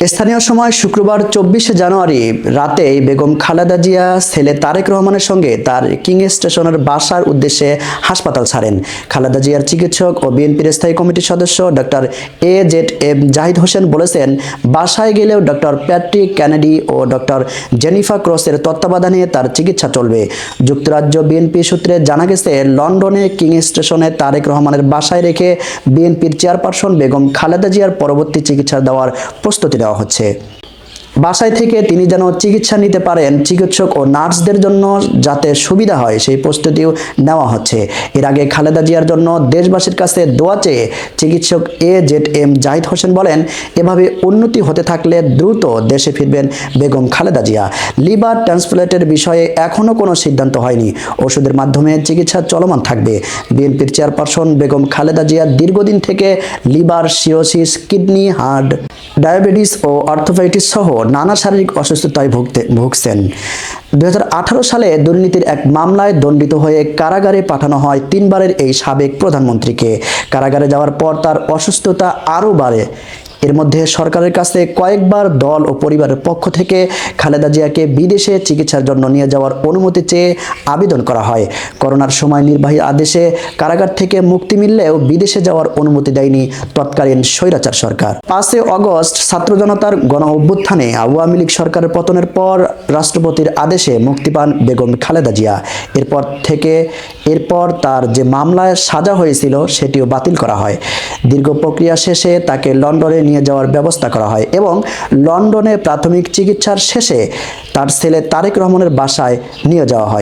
স্থানীয় সময় শুক্রবার চব্বিশে জানুয়ারি রাতে বেগম খালেদা জিয়া, ছেলে তারেক রহমানের সঙ্গে তার কিং স্টেশনের বাসার উদ্দেশ্যে হাসপাতাল ছাড়েন। খালেদা জিয়ার চিকিৎসক ও বিএনপির স্থায়ী কমিটির সদস্য doctor A Z M Zahid Hossain বলেছেন, বাসায় গেলেও ডক্টর প্যাট্রিক ক্যানেডি ও ডক্টর জেনিফা ক্রসের তত্ত্বাবধানে তার চিকিৎসা চলবে। যুক্তরাজ্য বিএনপি সূত্রে জানা গেছে, লন্ডনে কিং স্টেশনে তারেক রহমানের বাসায় রেখে বিএনপির চেয়ারপারসন বেগম খালেদা জিয়ার পরবর্তী চিকিৎসা দেওয়ার প্রস্তুতি নেওয়া হচ্ছে। বাসায় থেকে তিনি যেন চিকিৎসা নিতে পারেন, চিকিৎসক ও নার্সদের জন্য যাতে সুবিধা হয়, সেই প্রস্তুতিও নেওয়া হচ্ছে। এর আগে খালেদা জিয়ার জন্য দেশবাসীর কাছে দোয়া চেয়ে চিকিৎসক A Z M Zahid Hossain বলেন, এভাবে উন্নতি হতে থাকলে দ্রুত দেশে ফিরবেন বেগম খালেদা জিয়া। লিভার ট্রান্সপ্লান্টের বিষয়ে এখনও কোনো সিদ্ধান্ত হয়নি। ওষুধের মাধ্যমে চিকিৎসা চলমান থাকবে। বিএনপির চেয়ারপারসন বেগম খালেদা জিয়া দীর্ঘদিন থেকে লিভার সিওসিস কিডনি, হার্ট, ডায়াবেটিস ও অর্থোপাইটিস সহ নানা শারীরিক অসুস্থতায় ভুগতে ভুগছেন। দুই হাজার আঠারো সালে দুর্নীতির এক মামলায় দণ্ডিত হয়ে কারাগারে পাঠানো হয় তিনবারের এই সাবেক প্রধানমন্ত্রীকে। কারাগারে যাওয়ার পর তার অসুস্থতা আরও বাড়ে। এর মধ্যে সরকারের কাছে কয়েকবার দল ও পরিবারের পক্ষ থেকে খালেদা জিয়াকে বিদেশে চিকিৎসার জন্য নিয়ে যাওয়ার অনুমতি চেয়ে আবেদন করা হয়। করোনার সময় নির্বাহী আদেশে কারাগার থেকে মুক্তি মিললেও বিদেশে যাওয়ার অনুমতি দেয়নি তৎকালীন স্বৈরাচার সরকার। পাঁচই অগস্ট ছাত্র জনতার গণ অভ্যুত্থানে আওয়ামী লীগ সরকারের পতনের পর রাষ্ট্রপতির আদেশে মুক্তি পান বেগম খালেদা জিয়া। এরপর থেকে, এরপর তার যে মামলায় সাজা হয়েছিল সেটিও বাতিল করা হয়। দীর্ঘ প্রক্রিয়া শেষে তাকে লন্ডনে নিয়ে যাওয়ার ব্যবস্থা করা হয় এবং লন্ডনে প্রাথমিক চিকিৎসার শেষে তার ছেলে তারেক রহমানের বাসায় নিয়ে যাওয়া হয়।